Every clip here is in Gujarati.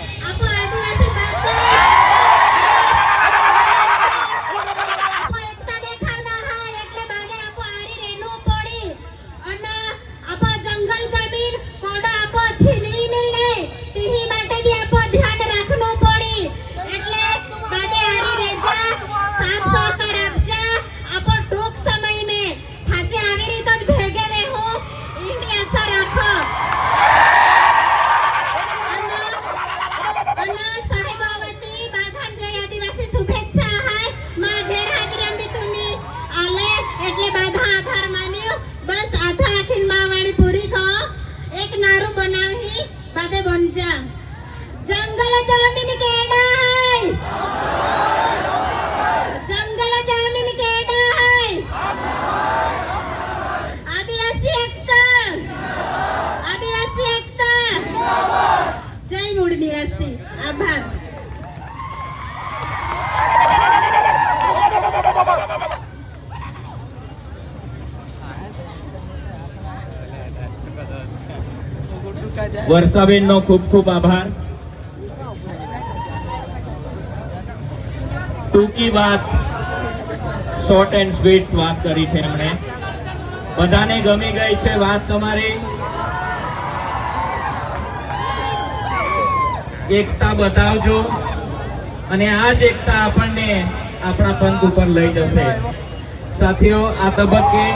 Apa? વર્ષાબેનનો ખૂબ ખૂબ આભાર. ટૂંકી વાત શોર્ટ એન્ડ સ્વીટ વાત કરી છે એમણે. બધાને ગમી ગઈ છે વાત તમારી. એકતા બતાવજો. અને આ જ એકતા આપણને આપણા પંથ ઉપર લઈ જશે. સાથીઓ, આ તબક્કે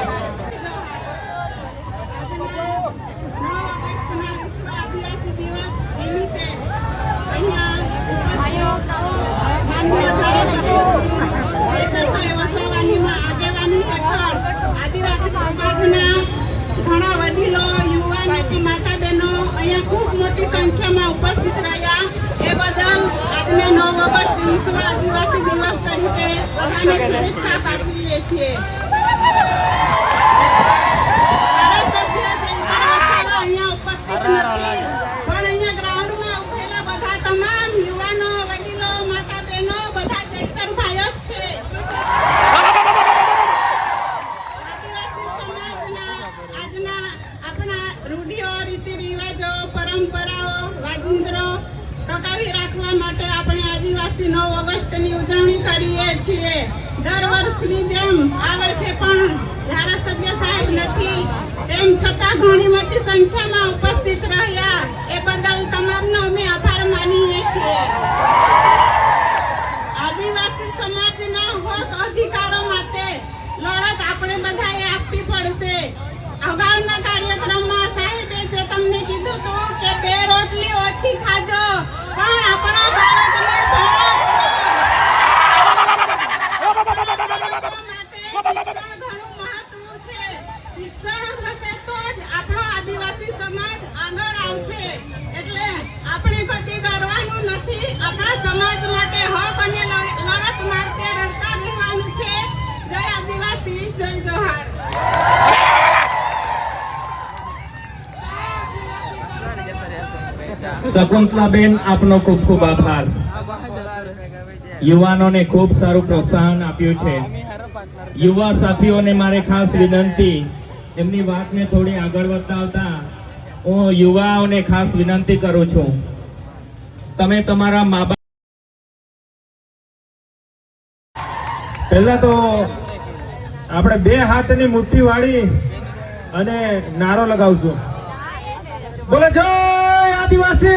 ને ચા પાકી છે come on, pass the trial. Shakuntalaben, આપનો ખૂબ ખૂબ આભાર. યુવાનોને ખૂબ સારું પ્રોત્સાહન આપ્યું છે. યુવા સાથીઓને મારે ખાસ વિનંતી, એમની વાતને થોડી આગળ વધતા હું યુવાઓને ખાસ વિનંતી કરું છું. તમે તમારા મા બાપ પહેલા તો આપણે બે હાથની મુઠ્ઠી વાળી અને નારો લગાવશું બોલે જય આદિવાસી!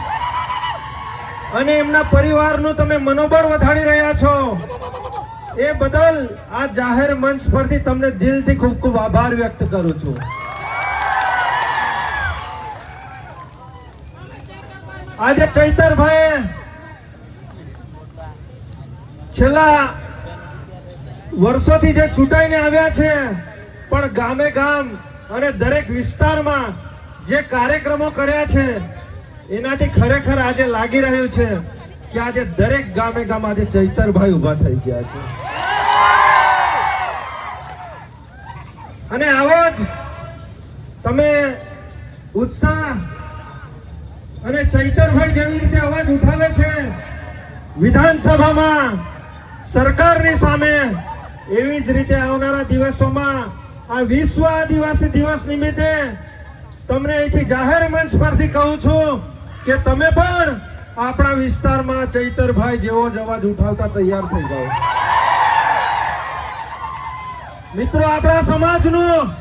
અને એમના પરિવારનું તમે મનોબળ વધારી રહ્યા છો. એ બદલ આ જાહેર મંચ પરથી તમને દિલથી ખૂબ ખૂબ આભાર વ્યક્ત કરું છું. આજે ચૈતરભાઈ છેલ્લા વર્ષોથી જે ચૂંટાઈને આવ્યા છે, પણ ગામે ગામ અને દરેક વિસ્તારમાં જે કાર્યક્રમો કર્યા છે એનાથી ખરેખર આજે લાગી રહ્યું છે કે આજે દરેક ગામે ગામ આજે ચૈતરભાઈ ઊભા થઈ ગયા છે. અને આવો જ તમે ઉત્સાહ અને ચૈતરભાઈ જેવી રીતે અવાજ ઉઠાવે છે, વિધાનસભામાં સરકારની સામે એવી જ રીતે આવનારા દિવસોમાં આ વિશ્વ આદિવાસી દિવસ નિમિત્તે તમને અહીંથી જાહેર મંચ પરથી કહું છું કે તમે પણ આપણા વિસ્તારમાં ચૈતરભાઈ જેવો જ અવાજ ઉઠાવતા તૈયાર થઈ જાઓ. મિત્રો, આપણા સમાજનું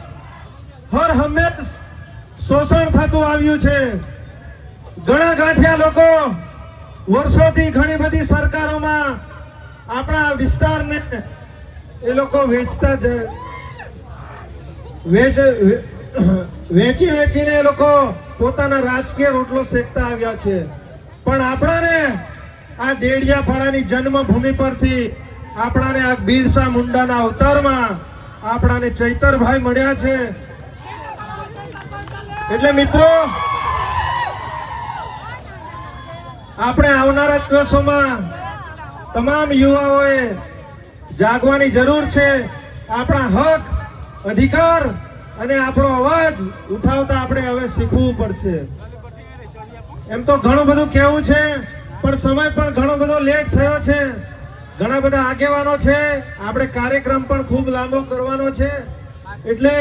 હર હંમેશ શોષણ થતું આવ્યું છે. ઘણા ગાંઠિયા લોકો વર્ષોથી ઘણી બધી સરકારોમાં આપણા વિસ્તારને એ લોકો વેચતા જ વેચ, વેચી વેચીને એ લોકો પોતાના રાજકીય રોટલો શેકતા આવ્યા છે. પણ આપણાને આ ડેડિયા ફળાની જન્મભૂમિ પરથી આપણાને આ બિરસા મુંડાના અવતારમાં આપણાને ચૈતરભાઈ મળ્યા છે. એટલે મિત્રો, આપણે આવનારા દિવસોમાં તમામ યુવાઓએ જાગવાની જરૂર છે. આપણા હક, અધિકાર અને આપણો અવાજ ઉઠાવતા આપણે હવે શીખવું પડશે. એમ તો ઘણું બધું કહેવું છે, પણ સમય પણ ઘણો બધો લેટ થયો છે. ઘણા બધા આગેવાનો છે, આપણે કાર્યક્રમ પણ ખૂબ લાંબો કરવાનો છે. એટલે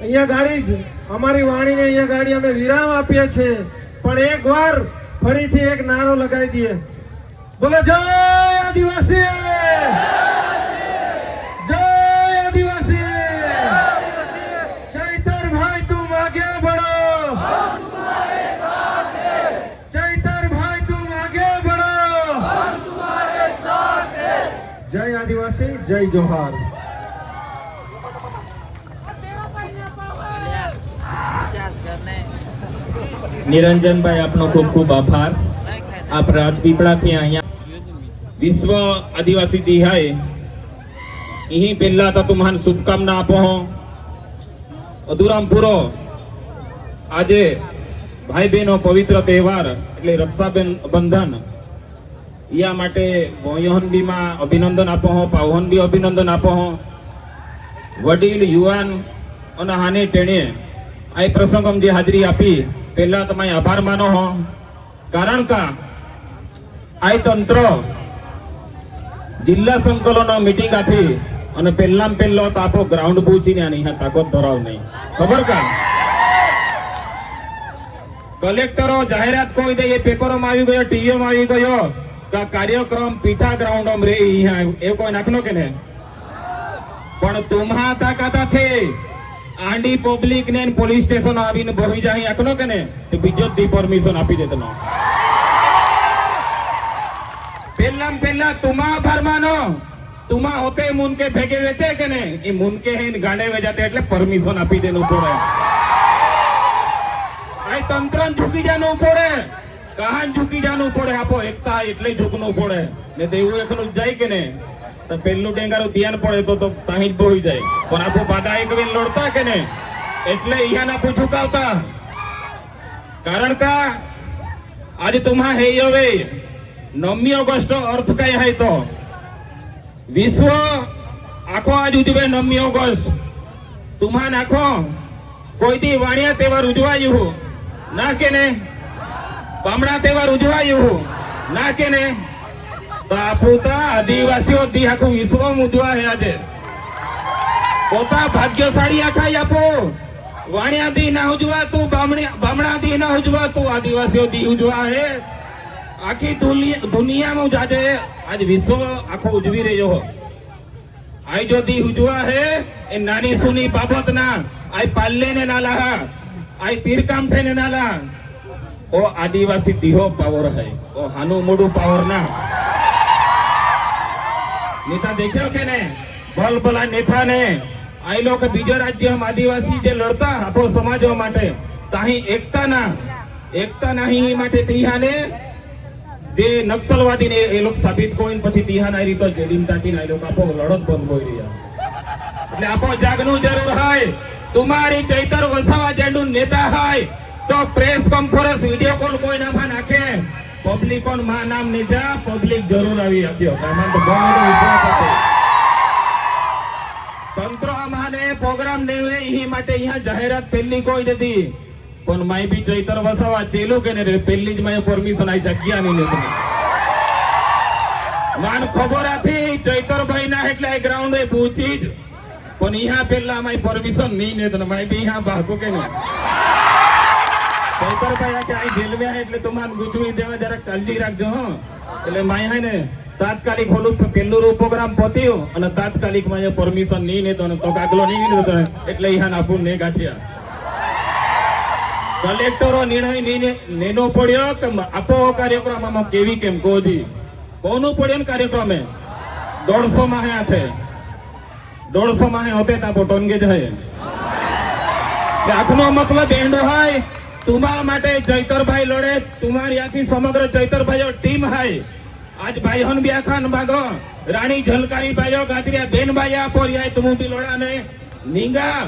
અહીંયા ગાડી જ, અમારી વાણીને અહીંયા ગાડી અમે વિરામ આપીએ છીએ. પણ એક વાર ફરીથી એક નારો લગાવી દઈએ. બોલો, જય આદિવાસી જય આદિવાસી ચૈતરભાઈ તું આગે બઢો ચૈતરભાઈ તું આગે બઢો જય આદિવાસી જય જોહાર નિરંજનભાઈ આપનો ખૂબ ખૂબ આભાર। આપ રાજપીપળાથી અહીંયા વિશ્વ આદિવાસી દિહાય અહીં પહેલા તો તુમ્હાન શુભકામના આપો હો। અધુરામ પૂરો આજે ભાઈ બહેનો પવિત્ર તહેવાર, એટલે રક્ષાબેન બંધન યા માટે વયોહન બીમાં અભિનંદન આપો હો પાવહન બી અભિનંદન આપો હો. વડીલ, યુવાન અને હાને ટેણે આ પ્રસંગમ જે હાજરી આપી, પહેલા તમે આભાર માનો હો. કારણ કે, આ તંત્ર જિલ્લા સંકલનો મીટિંગ આપી અને પહેલા પહેલો તો આપણો ગ્રાઉન્ડ પહોંચીને આની અહીંયા તાકાત ધરાવ નહીં. ખબર કા? કલેક્ટરો, જાહેરાત કોઈ દે, એ પેપરોમાં આવી ગયો, ટીવીઓમાં આવી ગયો. કે કાર્યક્રમ પીટા ગ્રાઉન્ડ રે, અહીંયા કોઈ નાખનો કે ને પણ તુમ્હા તાકાતાથી આંડી પબ્લિક ને પોલીસ સ્ટેશન આવીને ભરી જાય આખનો કે ને બીજો દી પરમિશન આપી દે તને પેલા પેલા તુમા ભરમાનો તુમા હોતે મુનકે ભેગે વેતે કે ને એ મુનકે હે ગાડે ગાંડે વે એટલે પરમિશન આપી દેનું પડે. આ તંત્ર ઝૂકી જાનું પડે. કહાન ઝૂકી જાનું પડે, આપો એકતા એટલે ઝૂકનું પડે. ને દેવું એકલું જાય કે ને તો પેલું ડેંગારું ધ્યાન પડે તો તો તાહી જ બોઈ જાય. પણ આપો બાદા એક વેન લડતા કે ને એટલે અહીંયા આપું ઝુકાવતા. કારણ કા આજે તુમ્હા હે હવે નવમી ઓગસ્ટ અર્થ કઈ hay તો? વિશ્વ આખો આજ ઉજવે નવમી ઓગસ્ટ. તુમ્હા નાખો કોઈ દી વાણિયા તહેવાર ઉજવાયું ના કે ને બામણા તહેવાર ઉજવાયું ના કે ને? તો આદિવાસીઓ દી આખું વિશ્વ ઉજવા હે આજે પોતા ભાગ્યશાળી આખા આપો. વાણિયા દી ના ઉજવા તું બામણી દી ના ઉજવા તું, આદિવાસીઓ દી ઉજવા હે. આખી દુનિયા દુનિયામાં આજે આજ વિશ્વ આખો ઉજવી રહ્યો હો. આઈ જો દી ઉજવા હે, એ નાની સુની બાબત ના આઈ પાલ્લે ને નાલા હા આઈ થઈને ને નાલા ઓ આદિવાસી દીહો પાવર હે. ઓ હાનું મોડું પાવર ના. નેતા દેખ્યો કે ને ભલ ભલા નેતા ને. આઈ લોકો બીજો રાજ્ય આદિવાસી જે લડતા આપો સમાજો માટે, તાહી એકતા ના. એકતા નહીં માટે તિહાને જે નક્સલવાદી ને એ લોકો સાબિત કોઈને પછી તિહાન આ રીતે જેડીમ તાકીને આ લોકો આપો લડત બંધ હોઈ રહ્યા. એટલે આપો જાગનું જરૂર હોય. તુમારી ચૈતર વસાવા જેનું નેતા હોય. તો પ્રેસ કોન્ફરન્સ વિડિયો કોલ કોઈ નામા નાખે. પબ્લિક ઓનમાં નામ નીજા પબ્લિક જરૂર આવી હક્યો કારણ તો બહુ મોટો વિશ્વાસ હતો. તંત્ર અમાને પ્રોગ્રામ લેવે ઈ માટે અહીંયા જાહેરાત પહેલી કોઈ નથી. પણ માય બી ચૈતર વસાવા ચેલું કે ને પહેલી જ માય પરમિશન આઈ જગ્યા નહીં નથી માન ખબર હતી ચૈતરભાઈ ના એટલે આ ગ્રાઉન્ડ એ પૂછી જ. પણ અહીંયા પેલા માય પરમિશન નહીં ને તને માય બી અહીંયા ભાગો કે ને ચૈતરભાઈ આ કે એટલે તમારે ગુચવી દેવા જરા કાળજી રાખજો, હો. એટલે માય હે ને, તાત્કાલિક હોલું પેલું પ્રોગ્રામ પત્યો અને તાત્કાલિકમાં પરમિશન નહીં ને તો કાગલો નહીં ને એટલે ઈહાન આપું નહીં ગાંઠિયા. કલેક્ટરો નિર્ણય નેનો પડ્યો કે આપો કાર્યક્રમ આમાં કેવી કેમ કોધી? કોનું પડ્યો ને કાર્યક્રમે? દોઢસો માં હે આથે દોઢસો માં હે હોતે તાપો ટોનગેજ હે. આખનો મતલબ એન્ડ હોય. તુમા માટે ચૈતરભાઈ લડે, તુમારી આખી સમગ્ર ચૈતરભાઈઓ ટીમ હાય. આજ ભાઈઓન બ્યાખાન બાગો રાણી ઝલકારી ભાઈઓ ગાત્રિયા બેન ભાઈ આપો રિયાય તુમુ બી લડાને નીંગા.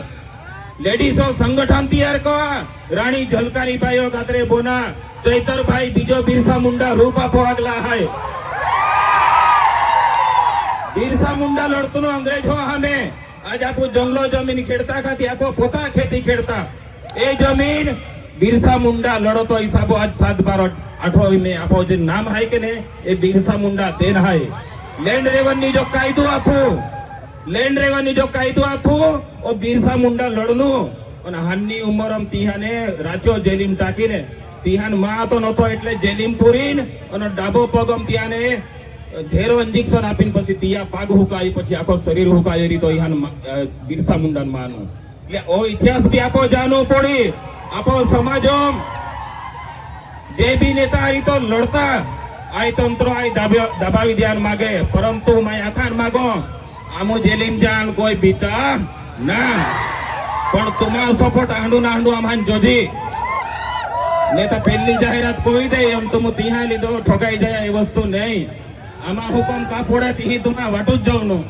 લેડીસો સંગઠન તૈયાર કો રાણી ઝલકારી ભાઈઓ ગાદરે બોના. ચૈતરભાઈ બીજો બિરસા મુંડા રૂપ આપો આગલા હાય. બિરસા મુંડા લડતું અંગ્રેજ હો અમે આજ આપો જંગલો જમીન ખેડતા ખાતી આપો પોતા ખેતી ખેડતા. એ જમીન બિરસા મુંડા લડતો હિસાબો આજ સાત બાર આઠો મેં આપો જે નામ હાય કે ને, એ બિરસા મુંડા દેન હાય. લેન્ડ રેવન્યુ જો કાયદો આથો લેન્ડ રેવન્યુ જો કાયદો આથો ઓ બિરસા મુંડા લડનો. અને હાનની ઉંમરમ તિહાને રાચો જેલીમ ટાકીને. તિહાનમાં તો નતો એટલે જેલીમ પૂરીન અને ડાબો પગમ ત્યાંને ઝેરો ઇન્જેક્શન આપીને પછી તિયા પાગ હુકાઈ, પછી આખો શરીર હુકાઈ એ રીતો ઈહાન બિરસા મુંડાન માનું. એટલે ઓ ઇતિહાસ બી આપો જાનો પડી. આપો સમાજો જે બી નેતા આ રીતો લડતા આય તંત્ર આય દાબ્યો- દબાવી ધ્યાન માગે. પરંતુ માય આખાન માગો, આમો જેલીમ જાન કોઈ બીતા ના. પણ તમારો સપોર્ટ આંડું ના આંડું આમાં જોજી નેતા પહેલી જાહેરાત કોઈ દે એમ તો હું તિહા લીધો, ઠગાઈ જાય એ વસ્તુ નહીં. આમાં હુકમ કાપોડા તિહી તુમા વાટું જ જવનું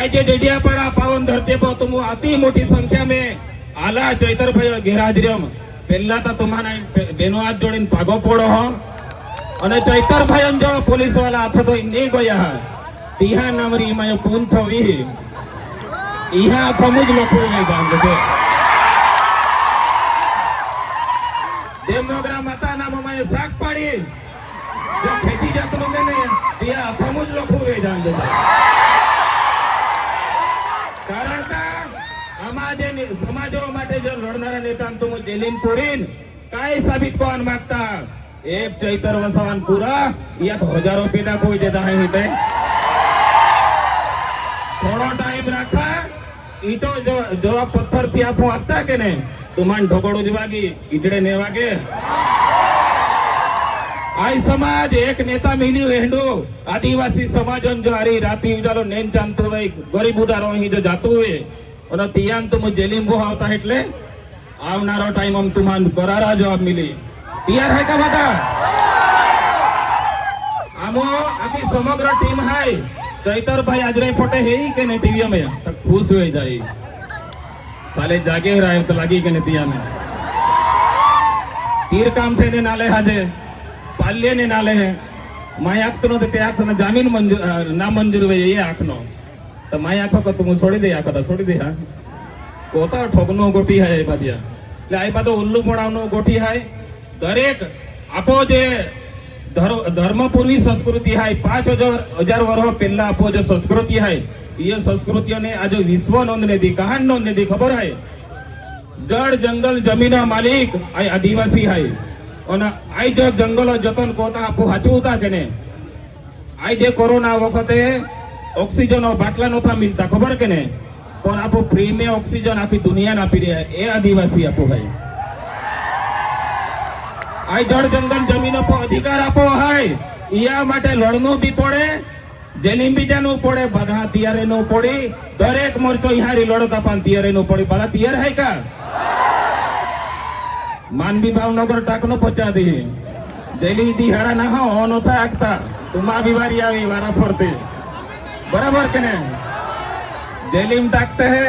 આજે ડેડિયાપાડા પાવન ધરતી પર તુમ અતિ મોટી સંખ્યા में આલા ચૈતરભાઈ ગેરહાજરીમ પહેલા તો તમારા બેનો હાથ જોડીને પાગો પોડો હો. અને ચૈતરભાઈ જો પોલીસવાળા હાથો તો નહીં ગયા. તિહા નામરી માં પૂન થવી. ઈહા ખમુજ લોકો એ ગામ છે દેમનોગરા માતા નામમાં શાક પાડી. ખેંચી જાતનું ને ને તિહા ખમુજ લોકો એ જાન છે આમાં જે ને- સમાજો માટે જો લડનારા નેતા તો જેલીમ પુરીન કાય સાબિત કોણ માંગતા? એક ચૈતર વસવાન પૂરા યા તો હજારો પેદા કોઈ દેતા હે તે થોડો ટાઈમ રાખા. ઈટો જો- જવા પથ્થરથી આપો આપતા કે ને તુમાન ઢોકળું જ ઈટડે ને વાગે. આઈ સમાજ, એક નેતા મિલી હેંડો. આદિવાસી સમાજન જો હારી રાતી ઉજાલો નેન ચાંતો હોય ગરીબ ઉડારો અહીં જો જાતું હોય. અને તિયાન તુમ જેલીમ બો આવતા એટલે આવનારો ટાઈમ અમ તુમાન કરારા જવાબ મિલી. તૈયાર હે કા માતા આમો આપી સમગ્ર ટીમ હાય. ચૈતરભાઈ આજ રે ફોટે હે કે ને ટીવી મે તો ખુશ હોઈ જાય. સાલે જાગે રાય તો લાગી કે ને તિયા મે તીર કામ થે ને નાલે હાજે પાલ્ય ને નાલે હે. માય આંખ તો તે આંખ જામીન મંજૂર ના મંજૂર હોય એ આંખનો. તો માય આખો કે તું છોડી દે આખો છોડી દે, હા. કોતા ઠોકનો ગોટી હાય આયબા ત્યાં એટલે આ તો ઉલ્લુ મોડાવનો ગોટી હાય. દરેક આપો જે ધર્મ પૂર્વી સંસ્કૃતિ હાય, પાંચ હજાર હજાર વર્ષ પહેલા આપો જે સંસ્કૃતિ હાય, એ સંસ્કૃતિઓને આજે વિશ્વ નોંધ નથી કહાન નોંધ નથી ખબર હાય? જળ, જંગલ, જમીનના માલિક આ આદિવાસી હાય. અને આ જ જંગલો જતન કોતા આપો હાચવું હતા કે ને આઈ જે કોરોના વખતે ઓક્સિજન બાટલા નહોતા મિલતા, ખબર કે ને પણ આપો ફ્રી में ઓક્સિજન આખી દુનિયાને આપી રહ્યા એ આદિવાસી આપો ભાઈ. આ જળ જંગલ જમીનો પર અધિકાર આપો, હાય. ઈયા માટે લડનું બી પડે જેલીમ બીજાનું પડે, બધા તિયારે નું પડી. દરેક મોરચો ઈહારી લડતા પણ તિયારે નું પડી. બધા તિયાર હાય કા? માનવી ભાવનગર ટાકનો પચા દે. જેલી દી હારા ના હો, ઓનો થાય આગતા તુમા બીમારી આવી વારા ફરતે. બરાબર કે ને જેલીમ રાખતા હે,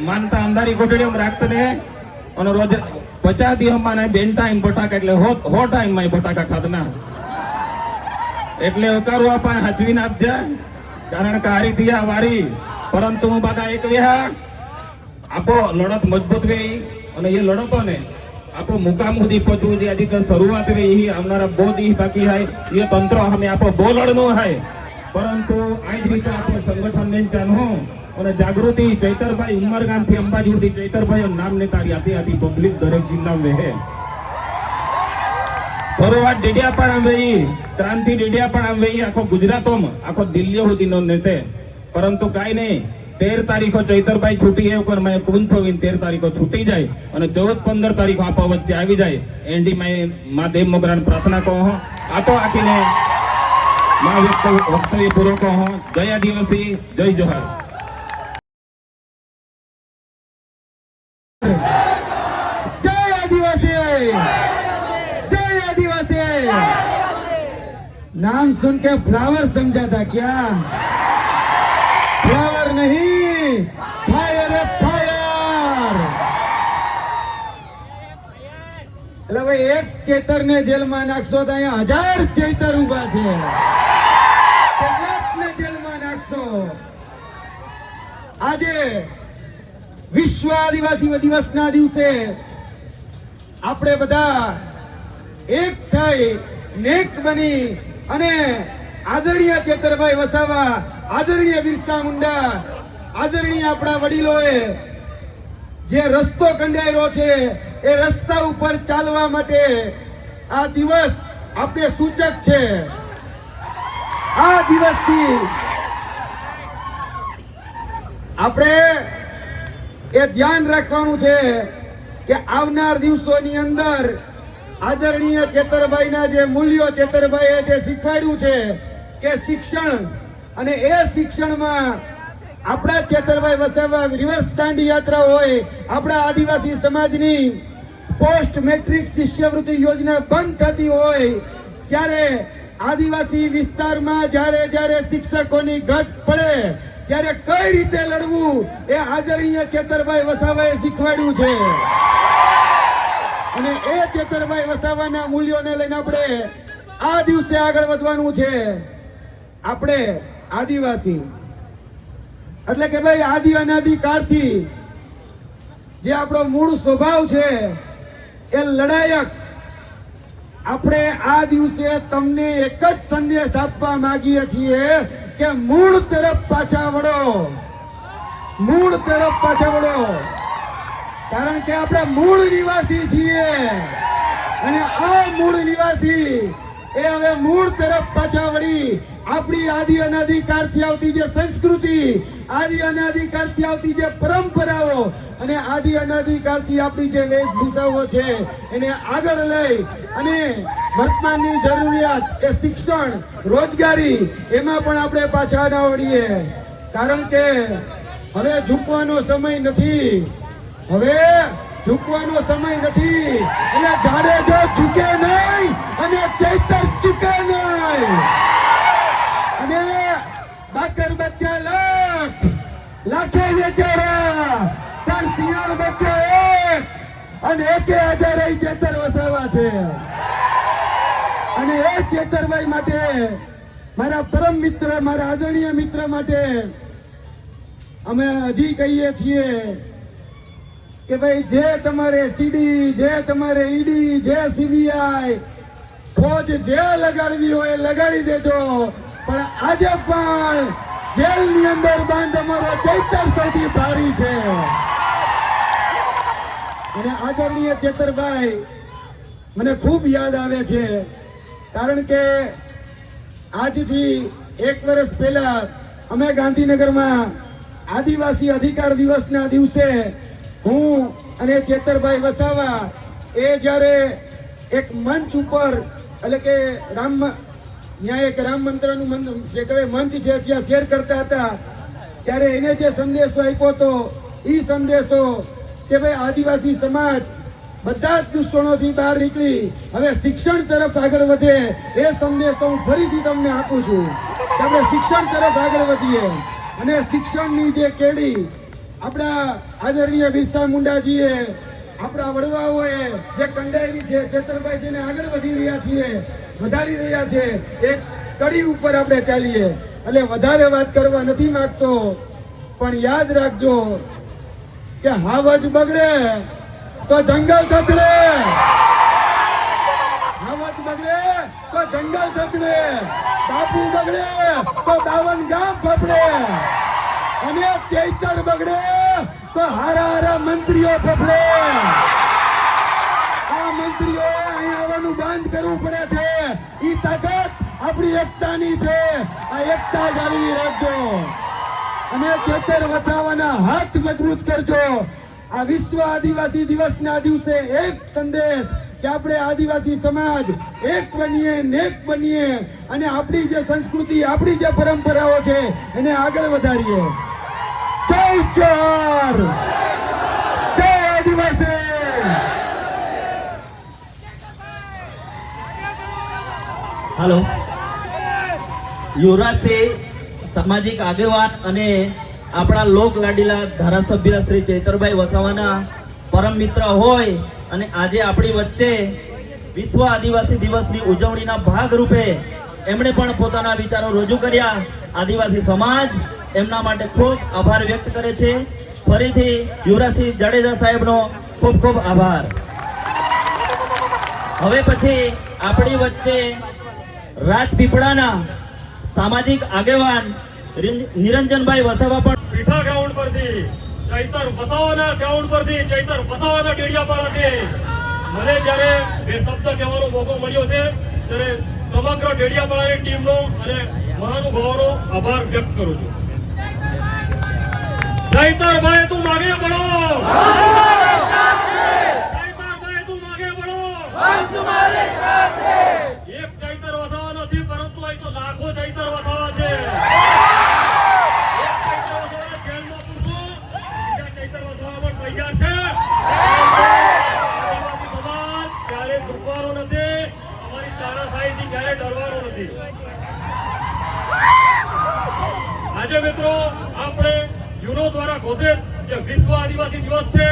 માનતા અંધારી કોટડીમાં રાખતા ને અને રોજ પચાસ દિવસમાં ને બેન ટાઈમ બટાકા એટલે હો હો ટાઈમમાં બટાકા ખાધના. એટલે અકારો આપણે હાચવીને આપજે, કારણ કે હારી દિયા વારી. પરંતુ હું બધા એક વેહા આપો લડત મજબૂત વે અને એ લડતો ને આપો મુકામ સુધી પહોંચવું છે આજે શરૂઆત રે એ આવનારા બહુ દી બાકી હાય એ તંત્ર અમે આપો બહુ લડનું હાય પરંતુ આ જ રીતે આપણું સંગઠન ને ચાલવું અને જાગૃતિ ચૈતરભાઈ ઉમરગામથી અંબાજી સુધી ચૈતરભાઈ નામ ને તારી હતી હતી પબ્લિક દરેક જિલ્લા વહે. શરૂઆત ડેડિયાપાડા વહી ક્રાંતિ ડેડિયાપાડા વહી આખો ગુજરાતોમાં, આખો દિલ્હી સુધી નો નેતે. પરંતુ કાંઈ નહીં, તેર તારીખો ચૈતરભાઈ છૂટી એવું કર મેં પૂન થવીને તેર તારીખો છૂટી જાય અને ચૌદ પંદર તારીખો આપો વચ્ચે આવી જાય. એન્ડી મેં મા દેવ મોગરાને પ્રાર્થના કહો આ તો આખીને મા વ્યક્ત વક્તવ્ય પૂરો કહો હો. જય આદિવાસી જય જોહાર જય આદિવાસી जय आदिवासी नाम सुन के फ्लावर समझा था क्या फ्लावर नहीं फायर फायर એટલે ભાઈ એક ચેતર ને જેલમાં નાખશો તો અહીંયા હજાર ચેતર ઉભા છે કેટલાકને જેલમાં આજે વિશ્વ આદિવાસી દિવસના દિવસે આપણે બધા એક થઈ નેક બની અને આદરણીય ચેતરભાઈ વસાવા, આદરણીય બિરસા મુંડા, આદરણીય આપણા વડીલોએ જે રસ્તો કંડાયેલો છે એ રસ્તા ઉપર ચાલવા માટે આ દિવસ આપણે સૂચક છે. આ દિવસથી આપણે એ ધ્યાન રાખવાનું છે કે આવનાર દિવસોની અંદર આદરણીય ચેતરભાઈના જે મૂલ્યો ચેતરભાઈએ જે શીખવાડ્યું છે કે શિક્ષણ અને એ શિક્ષણમાં આપણા ચેતરભાઈ વસાવા રિવર્સ દાંડી યાત્રા હોય, આપણા આદિવાસી સમાજની પોસ્ટ મેટ્રિક શિષ્યવૃત્તિ યોજના બંધ થતી હોય, ત્યારે આદિવાસી વિસ્તારમાં જ્યારે જ્યારે શિક્ષકોની ઘટ પડે ત્યારે કઈ રીતે લડવું એ આદરણીય ચેતરભાઈ વસાવાએ શીખવાડ્યું છે. અને એ ચેતરભાઈ વસાવાના મૂલ્યોને લઈને આપણે આ દિવસે આગળ વધવાનું છે. આપણે આદિવાસી. એટલે કે ભાઈ આદિ અનાદિ કાળથી જે આપણો મૂળ સ્વભાવ છે, એ લડાયક આપણે આ દિવસે તમને એક જ સંદેશ આપવા માંગીએ છીએ કે મૂળ તરફ પાછા વળો. મૂળ તરફ પાછા વળો. કારણ કે આપણે મૂળ નિવાસી છીએ. અને આ મૂળ નિવાસી એ હવે મૂળ તરફ પાછા વળી આપણી આદિ અનાધિકારથી આવતી જે સંસ્કૃતિ, આદિ અનાધિકારથી આવતી જે પરંપરાઓ અને આદિ અનાધિકારથી આપણી જે વેશભૂષાઓ છે, એને આગળ લઈ અને વર્તમાનની જરૂરિયાત એ શિક્ષણ, રોજગારી, એમાં પણ આપણે પાછા ના વળીએ. કારણ કે હવે ઝૂકવાનો સમય નથી. હવે ઝૂકવાનો સમય નથી. અને જાડેજો ઝૂકે નહીં, અને ચૈતર ઝૂકે નહીં. અને બાકર બચ્ચા લાખ, લાખે વેચારા, પણ શિયાળ બચ્ચો એક, અને એકે હજાર ચેતર વસાવા છે. અને એ ચેતરભાઈ માટે, મારા પરમ મિત્ર, મારા આદરણીય મિત્ર માટે, અમે હજી કહીએ છીએ કે ભાઈ, જે તમારે સીડી જે તમારે ઈડી જે સીબીઆઈ ફોજ જે લગાડવી હોય એ લગાડી દેજો. પણ આજે પણ જેલની અંદર બંધ અમારો ચૈતર સૌથી ભારી છે. અને આદરણીય ચેતરભાઈ, મને ખૂબ યાદ આવે છે. કારણ કે આજથી એક વર્ષ પહેલા અમે ગાંધીનગરમાં આદિવાસી અધિકાર દિવસના દિવસે હું અને ચેતરભાઈ વસાવા એ જ્યારે એક મંચ ઉપર, એટલે કે રામ ત્યાં એક રામ મંત્રનું જે કહેવાય મંચ છે, ત્યાં શેર કરતા હતા, ત્યારે એને જે સંદેશો આપ્યો હતો, એ સંદેશો કે ભાઈ આદિવાસી સમાજ બધા જ દૂષણોથી બહાર નીકળી, હવે શિક્ષણ તરફ આગળ વધે, એ સંદેશો હું ફરીથી તમને આપું છું. કે આપણે શિક્ષણ તરફ આગળ વધીએ. અને શિક્ષણની જે કેડી આપણા આદરણીય બિરસા મુંડાજીએ, આપણા વડવાઓએ જે કંડાયેલી છે ચેતરભાઈ આગળ વધી રહ્યા છીએ, વધારી રહ્યા છે એ કડી ઉપર આપણે ચાલીએ. એટલે વધારે વાત કરવા નથી માંગતો, પણ યાદ રાખજો કે હાવજ બગડે તો જંગલ થતડે. હાવજ બગડે તો જંગલ થતડે. બાપુ બગડે તો બાવન ગામ ફફડે. અને ચૈતર બગડે તો હારા હારા મંત્રીઓ પકડે આ મંત્રીઓ અહીં આવવાનું બંધ કરવું પડે છે. ઈ તાકાત આપણી એકતાની છે. આ એકતા જાળવી રાખજો. અને ચેતર બચાવવાના હાથ મજબૂત કરજો. આ વિશ્વ આદિવાસી દિવસના દિવસે એક સંદેશ કે આપણે આદિવાસી સમાજ એક બનીએ નેક બનીએ. અને આપણી જે સંસ્કૃતિ, આપણી જે પરંપરાઓ છે, એને આગળ વધારીએ. ચોર જય આદિવાસી સામાજિક આગેવાન અને આપણા લોક લાડીલા ધારાસભ્ય શ્રી ચૈતરભાઈ વસાવાના પરમ મિત્ર હોય અને આજે આપણી વચ્ચે વિશ્વ આદિવાસી દિવસની ઉજવણીના ભાગરૂપે એમણે પણ પોતાના વિચારો રજૂ કર્યા. આદિવાસી સમાજ એમના માટે ખૂબ આભાર વ્યક્ત કરે છે. ફરીથી યુવરાજસિંહ જાડેજા સાહેબનો ખૂબ ખૂબ આભાર. હવે પછી આપણી વચ્ચે રાજપીપળાના સામાજિક આગેવાન નિરંજનભાઈ વસાવા પણ પીઠા ગ્રાઉન્ડ પરથી ચૈતર વસાવાના ગ્રાઉન્ડ પરથી ચૈતર વસાવાના ડેડિયાપાડાથી. મને જ્યારે બે શબ્દ કહેવાનો મોકો મળ્યો છે, ત્યારે સમગ્ર ડેડિયાપાડાની ટીમનો અને મહાનુભાવોનો આભાર વ્યક્ત કરું છું. ચૈતરભાઈ તું માગે પડો. ચૈતરભાઈ તું માગે પડો. એક ચૈતર વસાવા નથી, પરંતુ અહીં તો લાખો ચૈતર વસાવા છે. એક ચૈતર વસાવા છે. ક્યારેય ઝૂકવાનો નથી, અમારી તાનાશાહીથી ક્યારેય ડરવાનો નથી. આજે મિત્રો આપણે દ્વારા ઘોષિત જે વિશ્વ આદિવાસી દિવસ છે,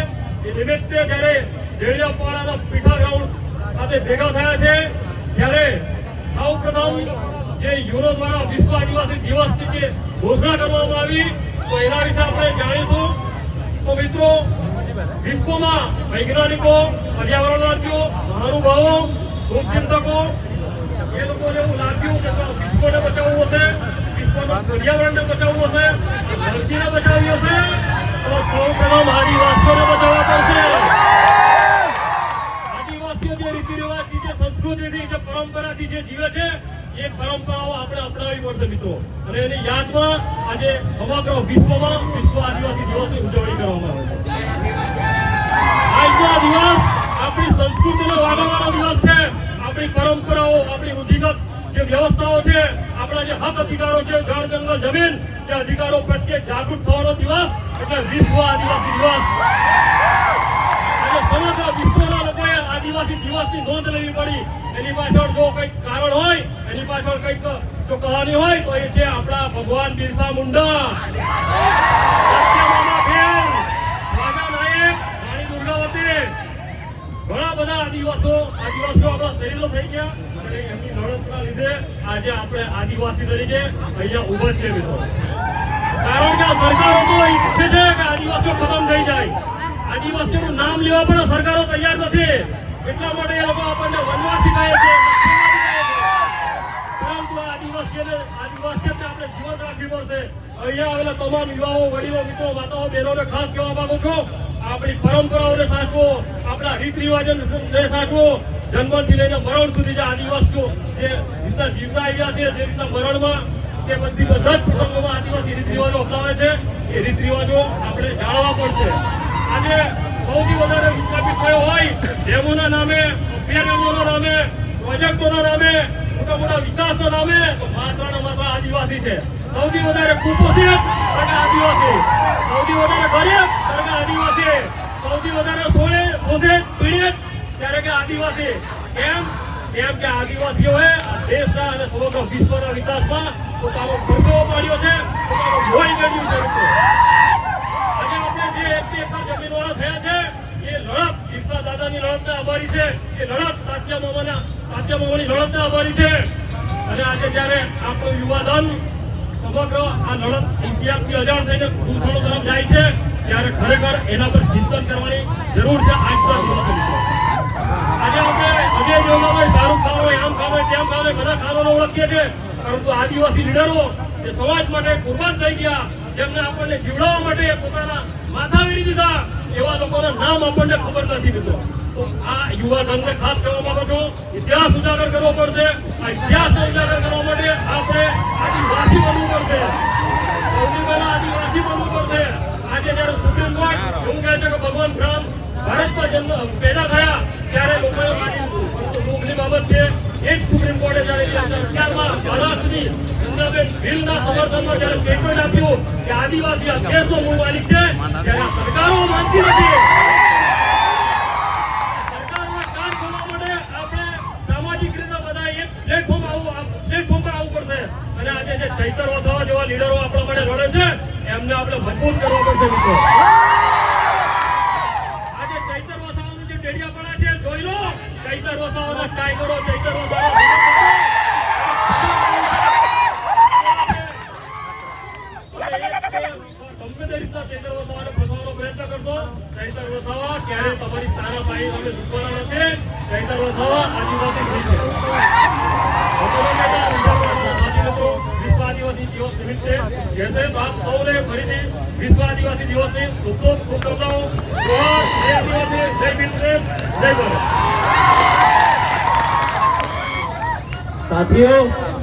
એ નિમિત્તે જ્યારે ડેડિયાપાડાના પીઠા ગ્રાઉન્ડ ખાતે ભેગા થયા છે, ત્યારે સૌ પ્રથમ જે યુનો દ્વારા વિશ્વ આદિવાસી દિવસની જે ઘોષણા કરવામાં આવી, તો એના વિશે આપણે જાણીશું. તો મિત્રો, વિશ્વમાં વૈજ્ઞાનિકો પર્યાવરણવાદીઓ મહાનુભાવો શુભચિંતકો એ લોકોને એવું લાગ્યું કે વિશ્વને બચાવવું હશે પર્યાવરણને બચાવવું હશે ધરતીને બચાવવી હશે તો સૌ પ્રથમ આદિવાસીઓને બચાવવા પડશે. આદિવાસીઓ જે રીતિ રિવાજથી, જે સંસ્કૃતિથી, જે પરંપરાથી જે જીવે છે, એ પરંપરાઓ આપણે અપનાવવી પડશે મિત્રો. અને એની યાદમાં આજે સમગ્ર વિશ્વમાં વિશ્વ આદિવાસી દિવસની ઉજવણી કરવામાં આવે છે. આજનો દિવસ આપણી સંસ્કૃતિનો વાગવાનો દિવસ છે. આપણી પરંપરાઓ, આપણી રૂઢિગત જે વ્યવસ્થાઓ છે આપણા જે હક અધિકારો છે, જળ, જંગલ, જમીન તે અધિકારો પ્રત્યે જાગૃત થવાનો દિવસ, એટલે વિશ્વ આદિવાસી દિવસ. અને સમગ્ર વિશ્વના લોકોએ આદિવાસી દિવસની નોંધ લેવી પડી. એની પાછળ જો કંઈક કારણ હોય, એની પાછળ કંઈક જો કહાની હોય, તો એ છે આપણા ભગવાન બિરસા મુંડા. ઘણા બધા આદિવાસીઓ આદિવાસીઓ આપણા શહીદો થઈ ગયા. અને લીધે આજે આપણે આદિવાસી તરીકે અહીંયા ઊભા છીએ મિત્રો. કારણ કે સરકારો તો ઈચ્છે છે કે આદિવાસીઓ ખતમ થઈ જાય. આદિવાસીઓનું નામ લેવા પણ સરકારો તૈયાર નથી. એટલા માટે એ લોકો આપણને વનવાસી કહે છે પરંતુ આદિવાસીઓને આદિવાસીઓને આપણે જીવન રાખવી પડશે. અહીંયા આવેલા તમામ યુવાઓ વડીલો, મિત્રો, માતાઓ, બહેનોને ખાસ કહેવા માંગુ છું. આપણી પરંપરાઓને સાચવો, આપણા રીત રિવાજોને સાચવો જન્મથી લઈને મરણ સુધી જે આદિવાસીઓ જે રીતના જીવતા આવ્યા છે, જે રીતના મરણમાં તે બધી બધા જ પ્રસંગોમાં આદિવાસી રીત રિવાજો અપનાવે છે. એ રીત રિવાજો આપણે જાણવા પડશે. આજે સૌથી વધારે વિસ્થાપિત થયો હોય ડેમોના નામે અભ્યારણ્યોના નામે, પ્રોજેક્ટોના નામે, મોટા મોટા વિકાસના નામે માત્ર ને માત્ર આદિવાસી છે. સૌથી વધારે કુપોષિત કે આદિવાસી. સૌથી વધારે ગરીબ કારણ આદિવાસી. સૌથી વધારે સોળે શોષિત પીડિત ત્યારે કે આદિવાસી. કેમ? કેમ કે આદિવાસીઓએ દેશના અને સમગ્ર વિશ્વના વિકાસમાં પોતાનો ભરતો પાડ્યો છે, પોતાનો ભોય મેળવ્યું છે આજે આપણે જે એકથી એકર જમીનવાળા થયા છે, એ લડત બિરસા દાદાની લડતને આભારી છે. એ લડત તાત્યા મામાના તાત્યા મામાની લડતને આભારી છે. અને આજે જ્યારે આપણું યુવાધન સમગ્ર આ લડત ઇતિહાસથી અજાણ થઈને ભૂષણો તરફ જાય છે, ત્યારે ખરેખર એના પર ચિંતન કરવાની જરૂર છે. આજ દિવસે આજે અજય દેવગણભાઈ હોય, આમ હોય, તેમ હોય, બધા ખાનોને ઓળખીએ છીએ. પરંતુ આદિવાસી લીડરો જે સમાજ માટે કુરબાન થઈ ગયા, જેમને આપણને જીવડાવવા માટે પોતાના માથા વેરી દીધા, એવા લોકોના નામ આપણને ખબર નથી મિત્રો. તો આ યુવા ધનને ખાસ કહેવા માંગુ છું ઇતિહાસ ઉજાગર કરવો પડશે. આ ઇતિહાસને ઉજાગર કરવા માટે આપણે આદિવાસી બનવું પડશે. સૌથી પહેલા આદિવાસી બનવું પડશે. આજે જયારે સુપ્રીમ કોર્ટ એવું કહે છે કે ભગવાન રામ ભારતમાં જન્મ પેદા થયા. ત્યારે લોકોએ માની લીધું બાબત છે. એ સુપ્રીમ કોર્ટે જ્યારે બે હજાર અગિયારમાં ગંગાબેન ભીલના સમર્થનમાં જ્યારે સ્ટેટમેન્ટ આપ્યું કે આદિવાસી દેશનો મૂળ માલિક છે, ત્યારે સરકારો માનતી નથી. સામાજિક રીતે આવું પડશે. અને આજે લીડરો આપણા માટે રડે છે, એમને આપણે મજબૂત કરવા પડશે મિત્રો. ચૈતર વસાવાના ટાઈગરો ચૈતર વસાવા ગમે તે રીતના ચૈતર વસાવાને ફસાવવાનો પ્રયત્ન કરશો ચૈતર વસાવા ક્યારે તમારી તારા પાઈ તમે દુશ્મના નથી ચૈતર વસાવા આદિવાસી થઈ છે બપોરે કહેતા ઊંઝામાં સાથી મિત્રો વિશ્વ આદિવાસી દિવસ નિમિત્તે જે છે તો આપ સૌને